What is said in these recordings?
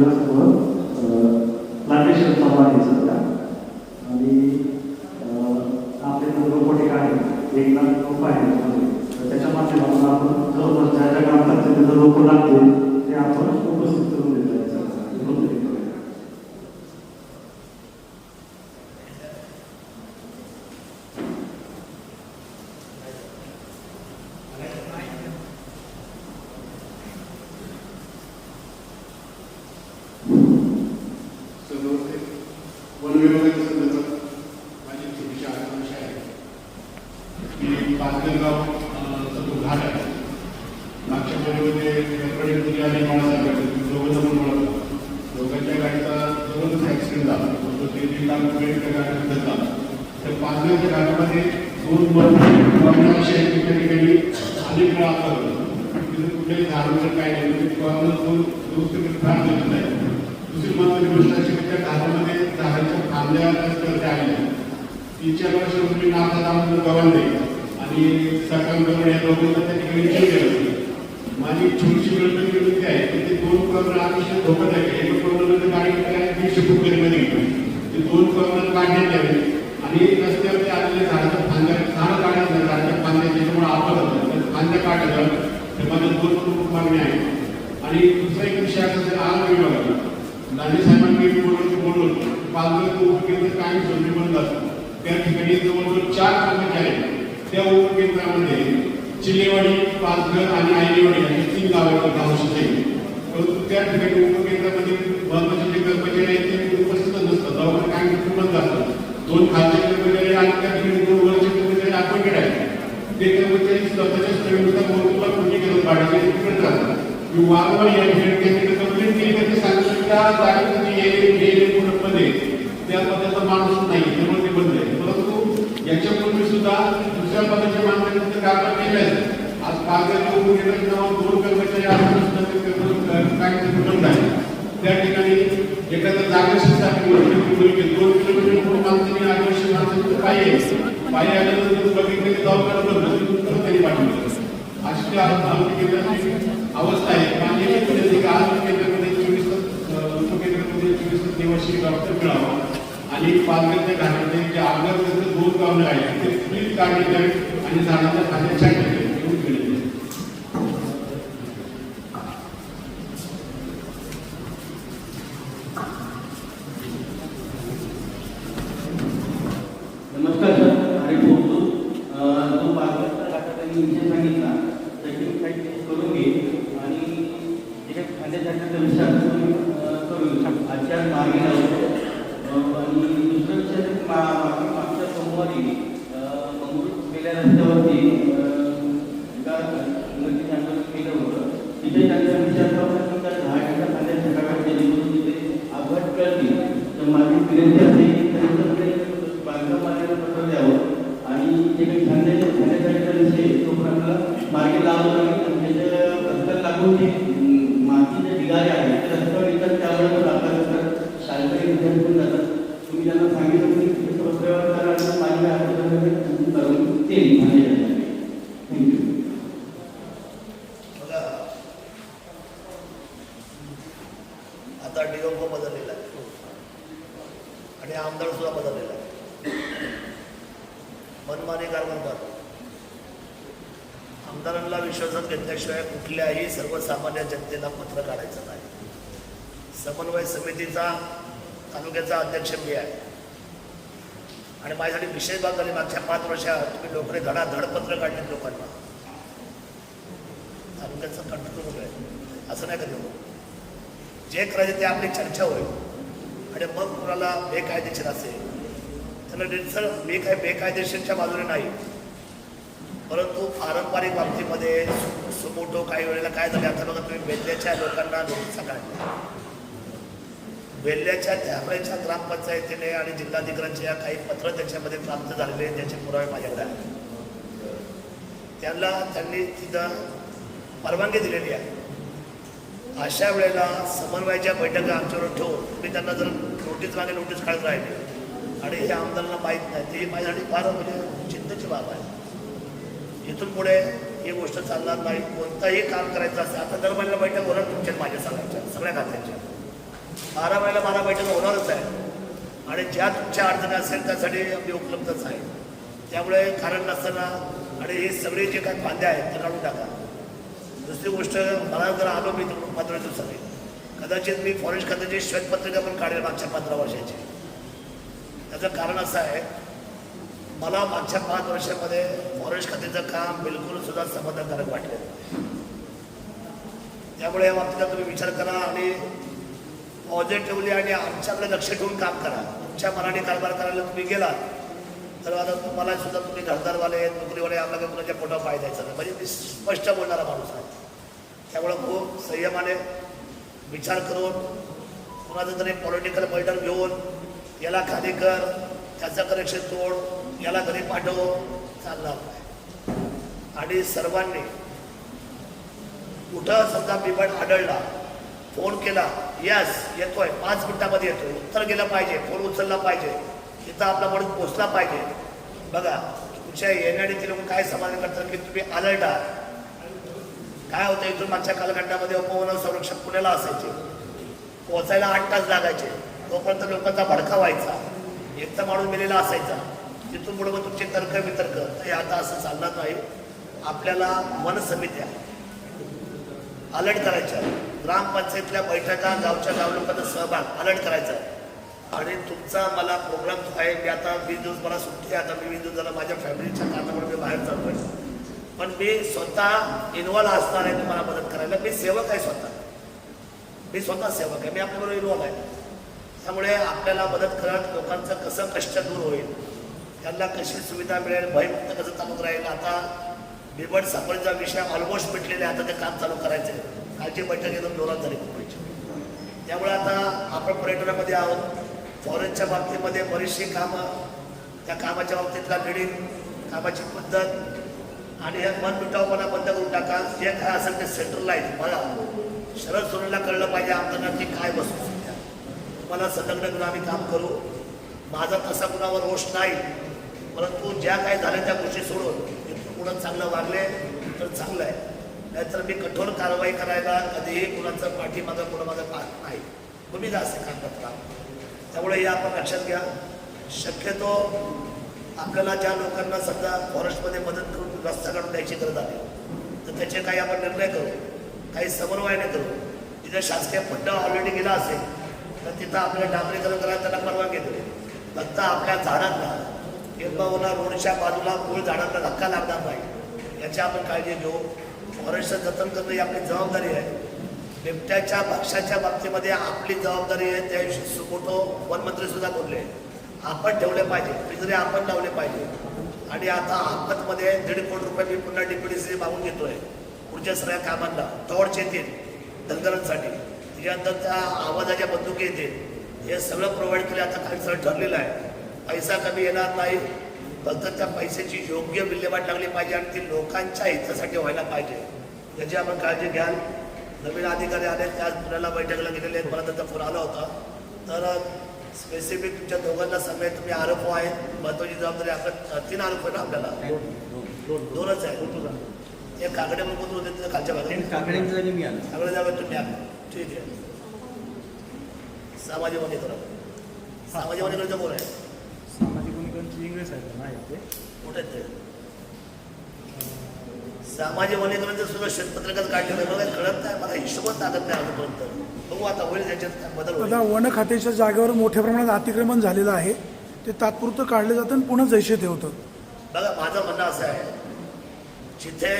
Gracias. त्या पाचगणच्या दोन मरण त्या ठिकाणी अनेक वेळा अपघात होतो. कुठल्याही झाड काय नाही. दुरुस्त फार गरज नाही. दुसरी महत्वाची म्हणजे गोष्ट अशी की त्या घाटामध्ये झाडाच्या फांद्या रस्त्यावरती आलेल्या तीन चार वर्ष नाथा दामोदर गवांडे आणि सकाळ गवड या दोघांना त्या ठिकाणी केली गेला माझी छोटीशी गणपती गणपती आहे की ते दोन कॉर्नर अतिशय धोकादायक आहे. एका कॉर्नरमध्ये म्हणजे गाडी काय दीडशे फुट गतीमध्ये गेली. ते दोन कॉर्नर काढण्यात यावे. मी रस्त्यावरती आलेले झाडाच्या फांद्या झाड काढायचं झाडाच्या फांद्या त्याच्यामुळे अपघात होतात फांद्या काढलं हे माझ्या दोन प्रमुख मागणी आहे आणि दुसरा एक विषय असा जर आरोग्य विभागाला लांडे साहेबांनी बोलवलं बोलवलं पालघर उपकेंद्र कायम स्वरूपी बंद असतं. त्या ठिकाणी जवळजवळ चार कर्मचारी आहेत. त्या उपकेंद्रामध्ये चिलेवाडी पालघर आणि आयलेवाडी अशी तीन गावांवर गाव आहे परंतु त्या ठिकाणी उपकेंद्रामध्ये महत्त्वाचे जे कर्मचारी आहेत ते उपस्थितच नसतात. दवाखाने काय बंद असतात. दोन खासगी कर्मचारी आणि त्या ठिकाणी दोन वरचे कर्मचारी अपॉइंटेड आहेत ते कर्मचारी स्वतःच्या सोयीनुसार महत्वाला कोणी करून काढायचे तिकडे राहतात मी वारंवार या ठिकाणी त्यांनी कंप्लेंट केली तर ते सांगतो की? त्या जागेमध्ये गेले गेले कुटुंबमध्ये त्या पदाचा माणूस नाही त्यामुळे ते बंद आहे. परंतु याच्यापूर्वी सुद्धा दुसऱ्या पदाच्या माणसाने कारभार केले आज पालघर उपकेंद्राचे नाव दोन कर्मचारी असून सुद्धा ते काय बंद आहे त्या ठिकाणी एखाद्या जागेसाठी दोन किलोमीटर पुढे माणसाने आदिवासी माणसाने पायी आल्यानंतर बघितलं की दवाखाना बंद त्यांनी पाठवलं अशी आरोग्य केंद्राची अवस्था आहे. आणि म्हणजे आरोग्य केंद्रामध्ये चोवीस उपकेंद्रामध्ये चोवीस निवासी डॉक्टर मिळावा. आणि पालघरच्या घाटामध्ये जे दोन कामं आहेत ते आणि झाडांच्या खाण्याच्या छाटण्यात यावे एवढीच विनंती आहे. नमस्कार सर आणि बोलतो अं, जो पालघरचा घाटाचा विषय सांगितला त्याची मी काही टेस्ट करून घे आणि त्याच्या खांद्यासाठी विचार करून आजच्या मार्गी लावतो अं, आणि दुसरा विषय आहे की मा- मागे मागच्या सोमवारी अं, मंगळूर गेल्या रस्त्यावरती अं, एका नदीचे आंदोलन केलं होतं तिथे त्यांचा विचार करता की त्या झाडाच्या खांद्या छटाव्यात जेणेकरून तिथे अपघात करतील तर माझी विनंती आहे की त्यांचं ते बांधकाम मार्गाने पत्र द्यावं आणि जे काही खांद्याचे खांद्याचा विषय आहे, तो पण आपल्याला मार्गी लावावा लागेल आणि त्याच्या रस्त्याला लागून जे अं, माती जे ढिगारे आहेत ते रस्त्यावर येतात त्यामुळे पण अपघात होतात शाळकरी विद्यार्थी पण जातात तुम्ही त्यांना सांगितलं की त्याचं पत्रव्यवहार करा आणि माझ्या अडचणीमध्ये करून ते थँक्यू बघा आता डीओपो हो बदललेला आहे. आणि आमदार सुद्धा बदललेला आहे. मनमानी कारभार आमदारांना विश्वासात घेतल्याशिवाय कुठल्याही सर्वसामान्य जनतेला पत्र काढायचं नाही. समन्वय समितीचा तालुक्याचा अध्यक्ष मी आहे. आणि माझ्यासाठी विशेष बाब झाली मागच्या पाच वर्षात तुम्ही लोकांनी धडाधड पत्र काढलेत लोकांना. तालुक्याचं कंट्रोल आहे असं नाही कधी होत जे करायचे ते आपली चर्चा होईल. आणि मग कुणाला बेकायदेशीर असेल त्याला डेटसर मी काय बेकायदेशीरच्या बाजूने नाही. परंतु पारंपरिक बाबतीमध्ये सुमोटो काही वेळेला काय झाले आता बघा तुम्ही बेल्ल्याच्या लोकांना नोटिसा काढल्या बेल्ल्याच्या त्यावेळेच्या ग्रामपंचायतीने आणि जिल्हाधिकाऱ्यांच्या काही पत्र त्याच्यामध्ये प्राप्त झालेले आहेत, पुरावे माझ्याकडे आहेत. त्यांना त्यांनी तिथं परवानगी दिलेली आहे. अशा वेळेला समन्वयाच्या बैठका आमच्यावर ठेवून तुम्ही त्यांना जर नोटीस मागे नोटीस काढत राहिले आणि हे आमदारांना माहीत नाही ते माझ्यासाठी फार म्हणजे चिंतेची बाब आहे. इथून पुढे ही गोष्ट चालणार नाही कोणतंही काम करायचं असेल आता दर महिन्याला बैठक होणार तुमच्या माझ्या सगळ्यांच्या सगळ्या खात्यांच्या. बारा महिन्याला बारा बैठक होणारच आहे आणि ज्या तुमच्या अडचणी असेल त्यासाठी आम्ही उपलब्धच आहे. त्यामुळे कारण नसताना आणि हे सगळे जे काही फांदे आहेत ते काढून टाका. दुसरी गोष्ट मला जर आलो मी पंधरा दिवसांनी. कदाचित मी फॉरेस्ट खात्याची श्वेतपत्रिका पण काढेल मागच्या पंधरा वर्षाची. त्याचं कारण असं आहे मला मागच्या पाच वर्षामध्ये फॉरेस्ट खात्याचं काम बिलकुल सुद्धा समाधानकारक वाटलं त्यामुळे या बाबतीत तुम्ही विचार करा आणि पॉझिटिव्हली आणि आमच्याकडे लक्ष ठेवून काम करा. तुमच्या मनाने कारभार करायला तुम्ही गेलात तर आता तुम्हाला सुद्धा तुम्ही घरदारवाले नोकरीवाले आम्हाला काही कुणाच्या पोटावर पाय द्यायचा म्हणजे मी स्पष्ट बोलणारा माणूस आहे. त्यामुळं खूप संयमाने विचार करून कुणाचं तरी पॉलिटिकल बैठक घेऊन याला खाली कर त्याचं कनेक्शन तोड याला घरी पाठव चालला आणि सर्वांनी कुठं समजा बिबट आढळला फोन केला यस येतोय पाच मिनिटामध्ये येतोय उत्तर गेलं पाहिजे फोन उचलला पाहिजे तिथं आपला म्हणून पोचला पाहिजे. बघा तुमच्या येण्याने लोक काय समाधान करतात की तुम्ही आलर्ट आहात काय होतं इथून मागच्या कालखंडामध्ये उपवन संरक्षक पुण्याला असायचे. पोहोचायला आठ तास लागायचे. तोपर्यंत लोकांचा भडका व्हायचा. एक तर माणूस मेलेला असायचा. तिथून पुढे मग तुमचे तर्क वितर्क. हे आता असं चालणार नाही. आपल्याला मन समित्या अलर्ट करायच्या. ग्रामपंचायतल्या बैठका गावच्या गाव लोकांचा सहभाग अलर्ट करायचा. आणि तुमचा मला प्रोग्राम आहे. मी आता वीस दिवस मला सुट्टी आहे. आता मी वीस दिवस झाला माझ्या फॅमिलीच्या कारणामुळे मी बाहेर चाललोय. पण मी स्वतः इन्व्हॉल्व असणार आहे तुम्हाला मदत करायला. मी सेवक आहे स्वतः. मी स्वतः सेवक आहे. मी आपल्याबरोबर इन्व्हॉल्व आहे. त्यामुळे आपल्याला मदत करत लोकांचं कसं कष्ट दूर होईल त्यांना कशी सुविधा मिळेल भयमुक्त कसं चालू राहील आता बिबट सापळीचा विषय ऑलमोस्ट मिटलेले आता ते काम चालू करायचं आहे कालची बैठक एकदम जोरात झाली मुंबईची त्यामुळे आता आपण पर्यटनामध्ये आहोत. फॉरेनच्या बाबतीमध्ये बरीचशी कामं त्या कामाच्या बाबतीतला लिडिंग कामाची पद्धत आणि हे मन मिटावपणा बंद करून टाका. जे काय असेल ते सेंट्रलाइज मला शरद सोनेला कळलं पाहिजे आमदार नक्की काय बसू सध्या. मला संलग्न आम्ही काम करू. माझा तसा कुणावर रोष नाही. परंतु ज्या काय झाल्या त्या गोष्टी सोडून इथून चांगलं वागले तर चांगलं आहे. नाहीतर मी कठोर कारवाई करायला कधीही कुणाचा पाठीमागा कुणामागं पाहत नाही. तुम्ही जास्त काम कागदपत्रा त्यामुळे हे आपण लक्षात घ्या. शक्यतो आपल्याला ज्या लोकांना समजा फॉरेस्टमध्ये मदत करून रस्ता काढून द्यायची गरज आली तर त्याचे काही आपण निर्णय करू काही समन्वयाने करू. जिथे शासकीय फंड ऑलरेडी गेला असेल तर तिथं आपल्याला डांबरीकरण करायला त्यांना परवानगी दिली फक्त आपल्या झाडांना किंबहुना रोडच्या बाजूला मूळ झाडांना धक्का लागणार नाही. याची आपण काळजी घेऊ. फॉरेस्टचं जतन करणं ही आपली जबाबदारी आहे. बिबट्याच्या भक्ष्याच्या बाबतीमध्ये आपली जबाबदारी आहे. त्या दिवशी सुमोटो वनमंत्री सुद्धा बोलले. आपण ठेवले पाहिजे. पिंजरे आपण लावले पाहिजे. आणि आता आपतमध्ये दीड कोटी रुपये मी पुन्हा डीपीडीसी मागून घेतोय. पुढच्या सगळ्या कामांना टॉर्च येतील धनगरांसाठी त्याच्यानंतर त्या आवाजाच्या बंदुकी येतील हे सगळं प्रोव्हाइड केलं आता काही सगळं ठरलेलं आहे. पैसा कमी येणार नाही. फक्त त्या पैशाची योग्य विल्हेवाट लागली पाहिजे आणि ती लोकांच्या हितासाठी व्हायला पाहिजे. याची आपण काळजी घ्याल. नवीन अधिकारी आले त्याच पुण्याला बैठकला गेलेले मला त्यांचा फोन आला होता. तर स्पेसिफिक तुमच्या दोघांना समेत तुम्ही आरोप आहेत. महत्वाची जबाबदारी आपण तीन आरोप आहे ना आपल्याला. दोनच आहे एक काकडे म्हणून होते? तिथं खालच्या भागात. काकड्यांच्या जागी मी आलो. सगळं जागा तुम्ही आला. ठीक आहे. सामाजिक वनीकरण सामाजिक वनीकरणचं कोण आहे? सामाजिक वनीकरणची इंग्रज आहे नाही ते. कुठे ते? सामाजिक वनीकरणचं सुद्धा शेतपत्रकात काढलेलं मला कळत नाही मला हिशोबच लागत नाही अजूनपर्यंत बघू आता होईल त्याच्यात काय बदल आता वन खात्याच्या जागेवर मोठ्या प्रमाणात अतिक्रमण झालेलं आहे. ते तात्पुरतं काढलं जातं आणि पुन्हा जैसे ते होतं. बघा माझं म्हणणं असं आहे जिथे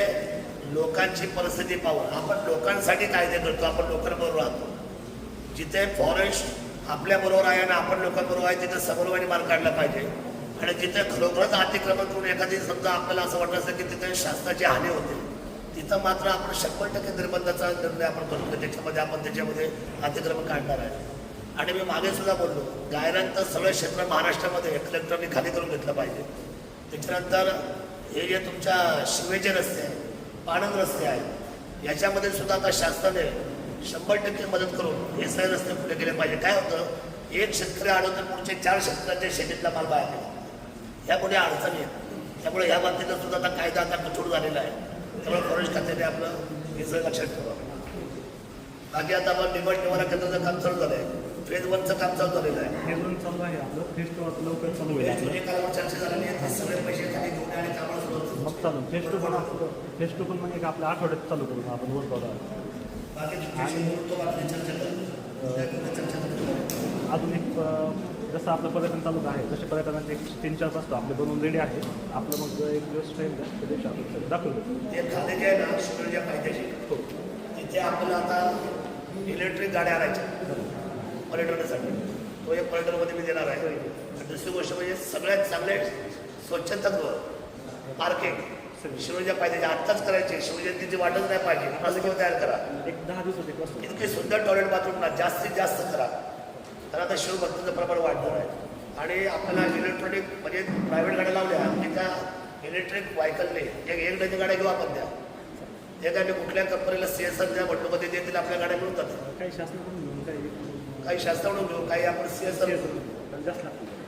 लोकांची परिस्थिती पाहून आपण लोकांसाठी कायदे करतो आपण लोकांबरोबर राहतो. जिथे फॉरेस्ट आपल्याबरोबर आहे आणि आपण लोकांबरोबर आहे तिथे समन्वयाने मार्ग काढला पाहिजे. आणि जिथे खरोखरच अतिक्रमण करून एखादी समजा आपल्याला असं वाटलं असेल की तिथे शासनाची हानी होते तिथं मात्र आपण शंभर टक्के निर्बंधाचा निर्णय आपण करतो त्याच्यामध्ये आपण त्याच्यामध्ये अतिक्रमण काढणार आहे. आणि मी मागे सुद्धा बोललो गायरांचं सगळं क्षेत्र महाराष्ट्रामध्ये कलेक्टरने खाली करून घेतलं पाहिजे. त्याच्यानंतर हे जे तुमच्या शिवेचे रस्ते आहेत पाणंद रस्ते आहेत याच्यामध्ये सुद्धा आता शासनाने शंभर टक्के मदत करून हे सगळे रस्ते खुले गेले पाहिजे. काय होतं एक शेतकरी आढळतो पुढचे चार शेतकऱ्यांच्या शेतीतला माल बाहेर ह्या मोठ्या अडचणी आहेत त्यामुळे ह्या बाबतीत सुद्धा आता कायदा आता कठोर झालेला आहे. त्यामुळे फॉरेस्ट खात्याने आपलं हे सगळं लक्षात ठेवावं बाकी आता आपण निवड निवारा केंद्राचं काम चालू झालं आहे फेज वनचं काम चालू झालेलं आहे. हे दोन चालू आहे आपलं. फेस टू आता लवकर चालू होईल. जुने कालावर चर्चा झालेली आहे ते सगळे पैसे खाली घेऊन आणि कामाला. मग चालू. फेस टू पण फेस टू पण म्हणजे आपल्या आठवड्यात चालू करू आपण वर बघा. बाकी तुमच्याशी बोलतो आपली चर्चा करू. अजून एक जसं आपलं पर्यटन चालू आहे तसे पर्यटनाचे एक तीन चार वाजता आपले बनवून रेडी आहे आपलं मग एक दिवस ट्रेन द्या त्या दिवशी आपण सगळं ते जे आहे ना शिवच्या फायद्याचे. तिथे आपल्याला आता इलेक्ट्रिक गाड्या आणायच्या. पर्यटनासाठी. तो एक पर्यटनमध्ये मी देणार आहे. आणि दुसरी गोष्ट म्हणजे सगळ्यात चांगले स्वच्छतागृह पार्किंग शिवच्या फायद्याचे. आत्ताच करायचे. शिवजयंतीची वाटच नाही पाहिजे. असं किंवा तयार करा. एक दहा वाजता. इतके सुंदर टॉयलेट बाथरूम ना जास्तीत जास्त करा. तर आता शिवभक्ताचं प्रमाण वाढणार आहे. आणि आपल्याला इलेक्ट्रॉनिक म्हणजे प्रायव्हेट गाड्या लावल्या की त्या इलेक्ट्रिक व्हायकलने एक एक डझन गाड्या घेऊ आपण त्या. एक आम्ही कुठल्या कंपनीला सी एस आर ज्या म्हटलं मध्ये देतील आपल्या गाड्या मिळतात. काही शासनाकडून काही काही शास्त्राकडून घेऊ काही आपण सी एस आर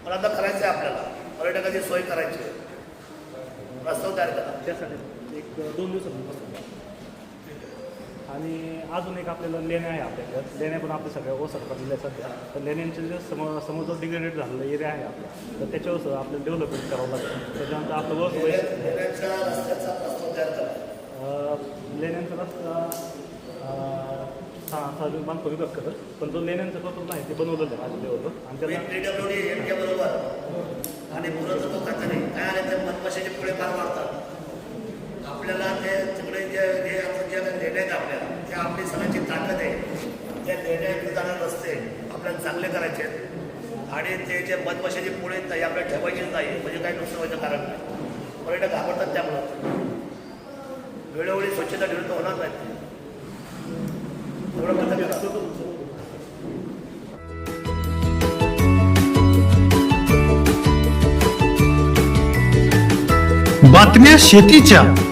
पण आता करायचं आहे आपल्याला. पर्यटकाची सोय करायची आहे. प्रस्ताव तयार करा. त्यासाठी एक दोन दिवसात आणि अजून एक आपल्याला लेण्या आहे आपल्याकडं. लेण्या पण आपल्या सगळ्या ओसर पडलेल्या सध्या. तर लेण्यांचे जे सम समोर डिग्रेडेड झालेला एरिया आहे आपला तर त्याच्यावर आपल्याला डेव्हलपमेंट करावं लागतं. त्याच्यानंतर आपलं वर्ष वैशिष्ट्य लेण्यांचा रस्ता अं, हा बांधतो बांधकाम विभाग करत पण जो लेण्यांचं प्रकल्प नाही ते बनवलेलं आहे माझ्या लेवलवर आणि त्याला पीडब्ल्यूडी यांच्या बरोबर. आणि पुरातत्व खात्याने काय आले तर मधमाशाचे पुढे फार वाढतात आपल्याला ते तिकडे जे जे आपण जे लेण्या आहेत आपल्या त्या आपली सगळ्यांची ताकद आहे. त्या लेण्या जाणार रस्ते आपल्याला चांगले करायचे आहेत. आणि ते जे मधमाशाचे पोळे आहेत, ते आपल्याला ठेवायचेच नाही. म्हणजे काही नुकसान व्हायचं कारण नाही. पर्यटक घाबरतात त्यामुळं. वेळोवेळी स्वच्छता ठेवली तर होणार नाही. एवढं बंद बातम्या शेतीच्या.